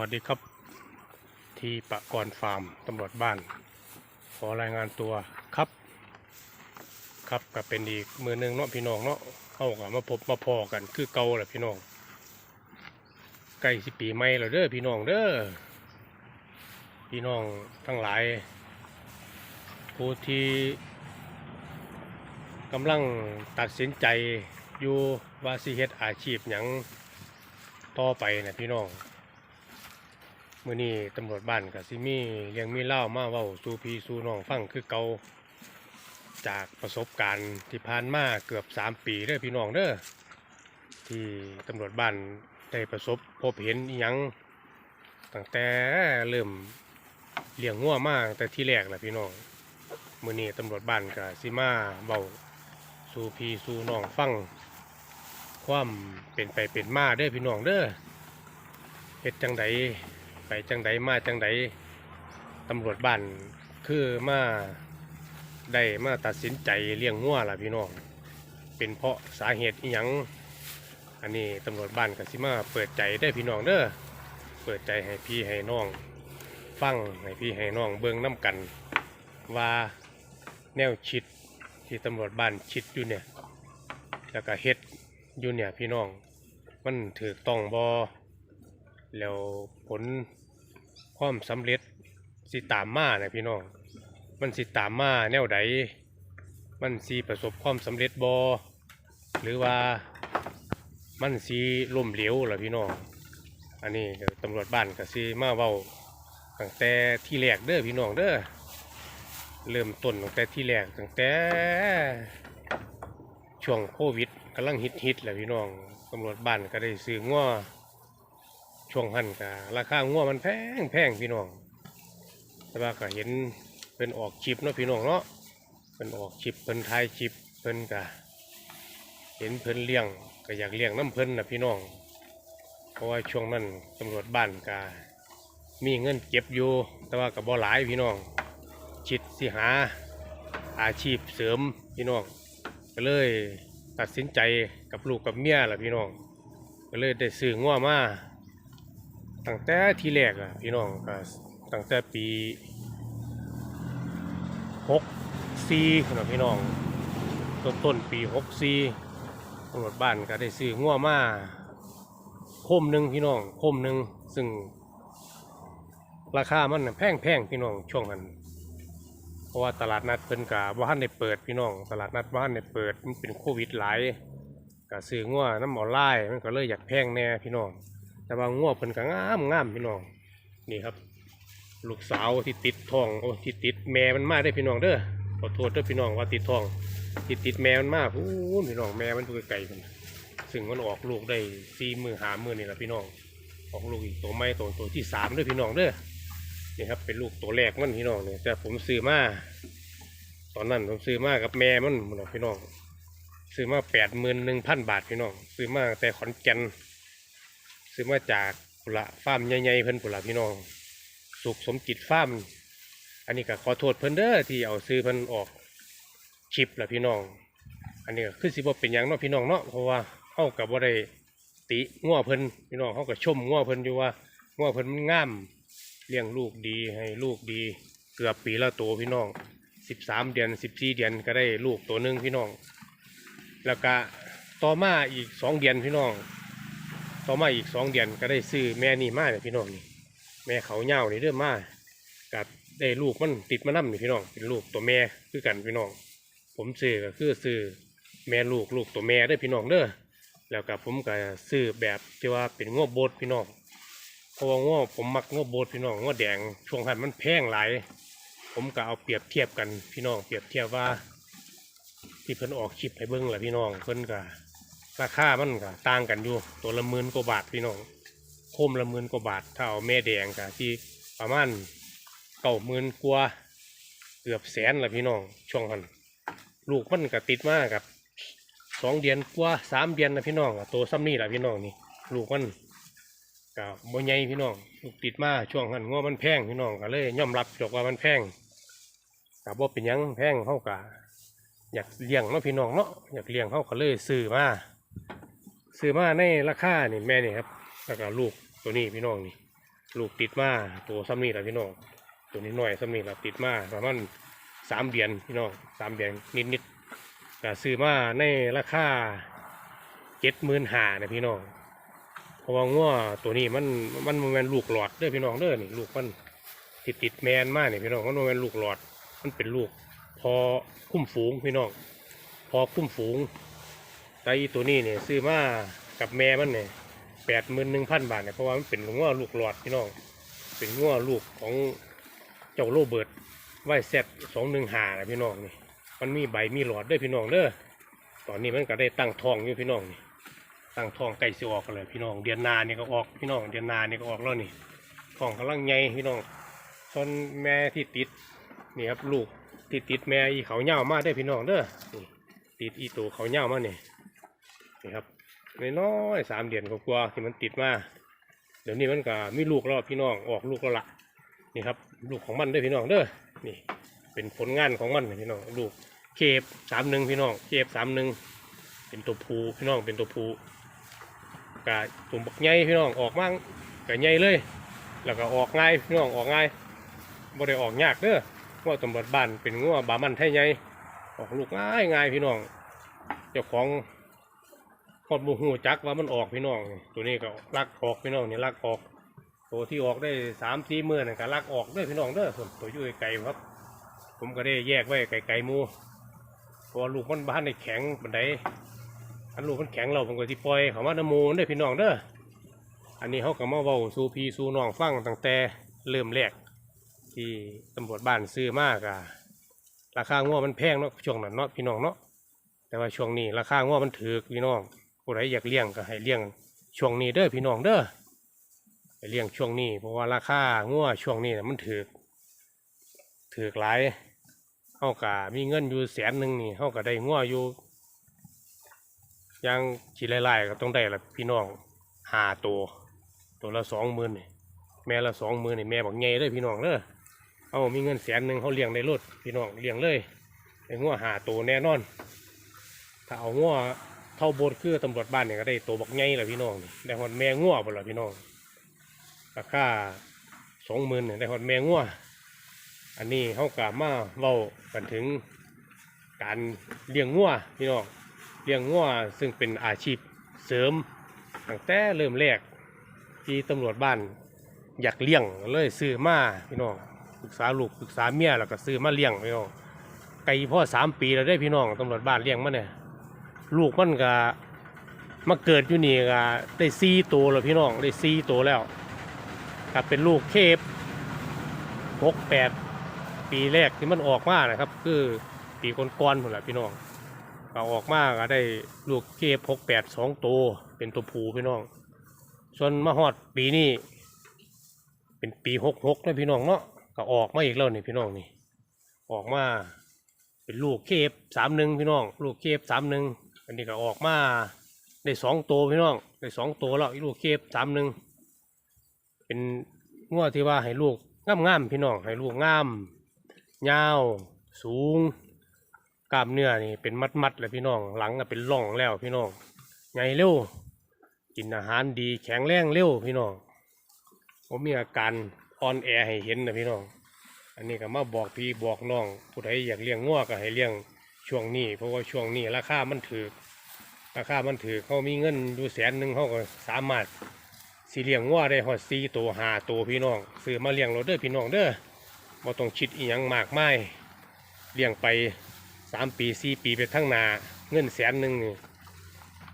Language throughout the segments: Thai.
วัสดีครับ ที่ปะกรฟาร์มตำรวจบ้าน ขอรายงานตัวครับ ครับก็เป็นอีกมือหนึ่งเนาะพี่น้องเนาะเข้ากับมาพบมาพอกันคือเก่าแหละพี่น้องใกล้สิปีใหม่แล้วเด้อพี่น้องเด้อพี่น้องทั้งหลาย ผู้ที่กำลังตัดสินใจอยู่ว่าสิเฮ็ดอาชีพหยังต่อไปนะพี่น้อง มื้อนี้ตำรวจบ้านกับซิมีเลี้ยงมีเล่ามาเว้าสูพีสูน้องฟังคือเก่าจากประสบการณ์ที่ผ่านมาเกือบ3ปีเด้อพี่น้องเด้อที่ตำรวจบ้านได้ประสบพบเห็นอยังตั้งแต่เริ่มเลี้ยงงัวมาตั้งแต่ที่แรกแหละพี่น้องมื่อนี้ตำรวจบ้านกับซิมาเบาสูพีสูน้องฟังความเป็นไปเป็นมาเด้อพี่น้องเด้อเฮ็ดจังใด ไปจังใดมาจังใดตำรวจบ้านคือมาได้มาตัดสินใจเลี้ยงงัวล่ะพี่น้อง เป็นเพราะสาเหตุอิหยังอันนี้ตำรวจบ้านกับซิมาเปิดใจได้พี่น้องเด้อเปิดใจให้พี่ให้น้องฟังให้พี่ให้น้องเบิ่งน้ำกัน ว่าแนวชิดที่ตำรวจบ้านชิดอยู่เนี่ยแล้วก็เฮ็ดอยู่เนี่ยพี่น้อง มันถือต้องบอแล้วผล ความสำเร็จสิตามมาเนี่ยพี่น้อง มันสิตามมาแนวใดมันสิประสบความสำเร็จบอหรือว่ามันสิล่มเหลวล่ะพี่น้อง อันนี้ตำรวจบ้านก็สิมาเว้าตั้งแต่ที่แรกเด้อพี่น้องเด้อเริ่มต้นตั้งแต่ที่แรกตั้งแต่ช่วงโควิดกำลังฮิตฮิตๆแหละพี่น้องตำรวจบ้านก็ได้ซื้อง้อ ช่วงหันกะราคาง้อมันแพงแพงพี่น้อง แต่ว่าก็เห็นเป็นออกชิปเนาะพี่น้องเนาะเป็นออกชิปเป็นทายชิปเพิ่นกะเห็นเพิ่นเลี้ยงก็อยากเลี้ยงน้ำเพิ่นนะพี่น้อง เพราะว่าช่วงนั้นตำรวจบ้านกะมีเงินเก็บอยู่ แต่ว่ากับบ่หลายพี่น้องคิดสิหาอาชีพเสริมพี่น้องก็เลยตัดสินใจกับลูกกับเมียแหละพี่น้อง ก็เลยได้ซื้อง้อมา ตั้งแต่ทีแรกอะพี่น้องก็ตั้งแต่ปีหกสี่นะพี่น้องต้นต้นปีหกสี่ตำรวจบ้านก็ได้ซื้อง้อมาคมหนึ่งพี่น้องคมหนึ่งซึ่ง ราคามันน่ะแพงแพงพี่น้องช่วงนั้นเพราะว่าตลาดนัดเพิ่นกะว่าทันเปิดพี่น้อง ตลาดนัดว่าทันเปิดมันเป็นโควิดหลายกะซื้องัวน้ำออไลน์มันก็เลยอยากแพงแน่พี่น้อง แต่ว่างัวเพิ่นก็งามงามพี่น้องนี่ครับ ลูกสาวที่ติดทองโอ้ที่ติดแม่มันมาได้พี่น้องเด้อขอโทษเด้อพี่น้องว่าติดทองที่ติดแม่มันมาพูนพี่น้องแม่มันตัวไกลๆพุ่นซึ่งมันออกลูกได้สี่มือหามือนี่แหละพี่น้องออกลูกอีกตัวไม่ตัวตัวที่สามด้อพี่น้องเด้อนี่ครับเป็นลูกตัวแรกมันพี่น้องเนี่ยแต่ผมซื้อมาตอนนั้นผมซื้อมากับแม่มันพี่น้องซื้อมาแปดหมื่นหนึ่งพันบาทพี่น้อง ซื้อมาแต่ขอนแก่น ซื้อมาจากปุระฟาร์มใหญ่ๆเพิ่นปุระพี่น้อง สุขสมจิตฟาร์มอันนี้ก็ขอโทษเพิ่นเด้อที่เอาซื้อเพิ่นออกชิปละพี่น้อง อันนี้ก็คือสิบ่เป็นหยังเนาะพี่น้องเนาะเพราะว่าเฮากับบ่ได้ติง้อเพิ่นพี่น้องเฮาก็ชมง้อเพิ่นอยู่ว่าง้อเพิ่นมันงามเลี้ยงลูกดีให้ลูกดี เกือบปีละตัวพี่น้องสิบสามเดือนสิบสี่เดือนก็ได้ลูกตัวหนึ่งพี่น้อง แล้วก็ต่อมาอีกสองเดือนพี่น้อง ต่อมาอีกสองเดือนก็ได้ซื้อแม่นี่มาเนี่ยพี่น้องนี่ แม่เขาเน่านี่เรื่อมากับได้ลูกมันติดมานั่นี่พี่น้อง เป็นลูกตัวแม่คือกันพี่น้อง ผมซื้อก็คือซื้อแม่ลูกลูกตัวแม่เด้พี่น้องเด้อ แล้วก็ผมก็ซื้อแบบที่ว่าเป็นงวโบดพี่น้อง เพราะว่าง้อผมมักง้อโบดพี่น้องง้อแดงช่วงหันมันแพงหลาย ผมก็เอาเปรียบเทียบกันพี่น้อง เปรียบเทียบว่า ที่เพิ่นออกคลิปให้เบิ้งแหละพี่น้องเพิ่นก็ ราคามันก็ต่างกันอยู่ ตัวละหมื่นกว่าบาทพี่น้องโคมละหมื่นกว่าบาท ถ้าเอาแม่แดงก็ที่ประมาณเก้าหมื่นกว่าเกือบแสนละพี่น้องช่วงหันลูกมันก็ติดมากับสองเดือนกว่าสามเดือนนะพี่น้องอะตัวซ้ำนี่แหละพี่น้องนี่ลูกมันก็บ่ใหญ่พี่น้องลูกติดมาช่วงนั้นง้อมันแพงพี่น้องก็เลยยอมรับจบว่ามันแพงก็บ่เป็นยังแพงเฮาก็อยากเลี้ยงเนาะพี่น้องเนาะอยากเลี้ยงเฮาก็เลยซื้อมา ซื้อมาในราคานี่แม่นี่ครับแล้วก็ลูกตัวนี้พี่น้องนี่ ลูกติดมาตัวซ้ำนี่แหละพี่น้อง ตัวนี้หน่อยซ้ำนี่แหละติดมาประมาณสามเดือนพี่น้องสามเดือนนิดนิดก็ซื้อมาในราคาเจ็ดหมื่นห้านะพี่น้องเพราะว่าง้อตัวนี้มันมันมันเป็นลูกหลอดเด้อพี่น้องเด้อนี่ลูกมันติดติดแมนมากนี่พี่น้องมันบ่แมันลูกหลอด มันเป็นลูก พอคุ้มฝูงพี่น้อง พอคุ้มฝูง ต่อีตัวนี้เนี่ยซื้อมากับแม่มันเนี่ยแปดหมื่นหนึ่งพันบาทเนี่ยเพราะว่ามันเป็นง้อลูกหลอดพี่น้อง เป็นง้อลูกของเจ้าโรเบิร์ตไวเซตสองหนึ่งหานะพี่น้องนี่ มันมีใบมีหลอดด้วยพี่น้องเด้อ ตอนนี้มันก็ได้ตั้งทองอยู่พี่น้องนี่ ตั้งทองใกล้สิออกกันเลยพี่น้อง เดือนนานี่ก็ออกพี่น้อง เดือนนานี่ก็ออกแล้วนี่ทองกำลังใหญ่พี่น้องส่วนแม่ที่ติดนี่ครับลูกที่ติดแม่อีเขาเน่ามาได้พี่น้องเด้อ ติดอีตัวเขาเน่ามาเนี่ย นี่ครับน้อยสามเดือนกว่าที่มันติดมาเดี๋ยวนี้มันก็มีลูกแล้วพี่น้องออกลูกแล้วละนี่ครับ ลูกของมันด้วยพี่น้องเด้อนี่ เป็นผลงานของมันพี่น้องลูกเคฟสามหนึ่งพี่น้องเคฟสามหนึ่งเป็นตัวผูพี่น้องเป็นตัวผูกะตุ่มบักใหญ่พี่น้องออกมั่งกะใหญ่เลย แล้วก็ออกง่ายพี่น้องออกง่ายบ่ได้ออกยากเด้อง้อตำรวจบ้านเป็นง้อบามันไทยใหญ่ออกลูกง่ายง่ายพี่น้องเจ้าของ อดบูหูจักว่ามันออกพี่น้อง ตัวนี้ก็ลักออกพี่น้องนี่ลักออก ตัวที่ออกได้สามสี่มื่นนก็ลักออกด้วยพี่น้องเด้อส่วนตัวอยู่ไกลครับ ผมก็ได้แยกไว้ไกลๆหมูเพราะว่าลูกมันบ้านในแข็งบันไดอันลูกมันแข็งเราผมก็ที่ปล่อยเขามาน้ำมูมันเด้พี่น้องเด้ออันนี้เขาก็มาเว้าสูพีสูน้องฟังตั้งแต่เริ่มแรกที่ตำรวจบ้านซื้อมากอะราคางัวมันแพงเนาะช่วงนั้นเนาะพี่น้องเนาะแต่ว่าช่วงนี้ราคางัวมันถือพี่น้อง ผู้ใดอยากเลี้ยงก็ให้เลี้ยงช่วงนี้เด้อพี่น้องเด้อให้เลี้ยงช่วงนี้เพราะว่าราคางัวช่วงนี้มันถือถือหลายเฮากะมีเงินอยู่แสนหนึ่งนี่เฮาก็ได้งัวอยู่ยังชีไล่ๆก็ต้องได้ละพี่น้องหาตัวตัวละสองหมื่นแม่ละสองหมื่นนี่แม่บอกใหญ่เลยพี่น้องเด้อเอามีเงินแสนหนึ่งเขาเลี้ยงได้รถพี่น้องเลี้ยงเลยได้งัวหาตัวแน่นอน ถ้าเอางัว เท่าโบสถ์คือตำรวจบ้านเนี่ยก็ได้ตัวบักไงแหละพี่น้องนี่ได้หอดแม่งัวบ่ละพี่น้องราคาสองหมื่นได้หอดแม่งัวอันนี้เขากะมาเว้ากันถึงการเลี้ยงงัวพี่น้องเลี้ยงงัวซึ่งเป็นอาชีพเสริมตั้งแต่เริ่มแรกที่ตำรวจบ้านอยากเลี้ยงเลยซื้อมาพี่น้องปรึกษาลูกปรึกษาเมียแล้วก็ซื้อมาเลี้ยงพี่น้องไก่พ่อสามปีแล้วได้พี่น้องตำรวจบ้านเลี้ยงมาเนี่ย ลูกมันก็มาเกิดอยู่นี่ก็ได้สี่ตัวแล้วพี่น้องได้สี่ตัวแล้วก็เป็นลูกเคฟหกแปดปีแรกที่มันออกมานะครับ คือปีก่อนๆหมดแหละพี่น้องก็ออกมาก็ได้ลูกเคฟหกแปดสองตัวเป็นตัวผูพี่น้อง ส่วนมาฮอดปีนี้เป็นปีหกหกนะพี่น้องเนาะก็ออกมาอีกแล้วนี่พี่น้องนี่ออกมาเป็นลูกเคฟสามหนึ่งพี่น้อง ลูกเคฟสามหนึ่ง อันนี้ก็ออกมาได้สองตัวพี่น้องได้สองตัวแล้วอีลูกเคฟสามหนึ่งเป็นงวดที่ว่าให้ลูกงามงามๆพี่น้องให้ลูกงามยาวสูงกล้ามเนื้อนี่เป็นมัดมัดๆเลยพี่น้องหลังก็เป็นร่องแล้วพี่น้องใหญ่เร็วกินอาหารดีแข็งแรงเร็วพี่น้องผมมีอาการอ่อนแอให้เห็นนะพี่น้อง อันนี้ก็มาบอกพี่บอกน้องผู้ใดอยากเลี้ยงงัวก็ให้เลี้ยง ช่วงนี้เพราะว่าช่วงนี้ราคามันถือราคามันถือเขามีเงินอยู่แสนหนึ่งเขาก็สามารถสิเลี้ยงงัวได้หอดสี่ตัวหาตัวพี่น้องซื้อมาเลี้ยงเราเด้อพี่น้องเด้อบ่ต้องคิดอีหยังมากมายเลี้ยงไปสามปีสี่ปีไปทั้งนาเงินแสนหนึ่งนี่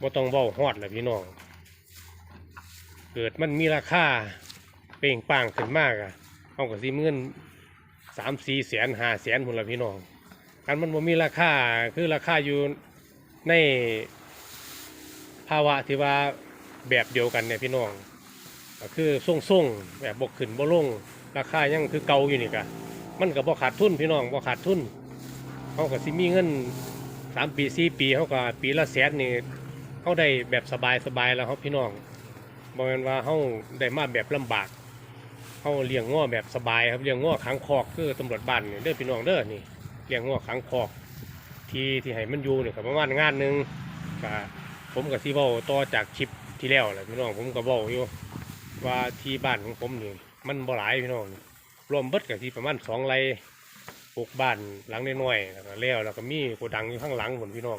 บ่ต้องเว้าฮอดแหละพี่น้อง เกิดมันมีราคาเป่งปร้างขึ้นมากอะเขาก็สิมีเงินสามสี่แสนห้าแสนพุ่นละพี่น้อง การมันบ่มีราคาคือราคาอยู่ในภาวะที่ว่าแบบเดียวกันเนี่ยพี่น้องก็คือส่งๆแบบบกขึ้นบ่ลงราคายังคือเก่าอยู่นี่กะมันก็บ่ขาดทุนพี่น้องบ่ขาดทุนเขาก็สิมีเงินสามปีสี่ปีเขาก็ปีละแสนนี่เขาได้แบบสบายๆแล้วครับพี่น้องบ่แม่นว่าเขาได้มาแบบลำบากเขาเลี้ยงง้อแบบสบายครับเลี้ยงง้อขังคอกคือตำรวจบ้านนี่เด้อพี่น้องเด้อนี่ เลี้ยงงัวขังคอกที่ที่ให้มันอยู่นี่ก็ประมาณงานหนึ่งกับผมกับซีเบ้าต่อจากคลิปที่แล้วแหละพี่น้องผมก็เบ้าอยู่ว่าที่บ้านของผมนี่มันบ่หลายพี่น้องรวมเบิดกับที่ประมาณสองไร่ปลูกบ้านหลังน้อยๆแล้วก็แล้วแล้วก็มีโกดังอยู่ข้างหลังผมพี่น้อง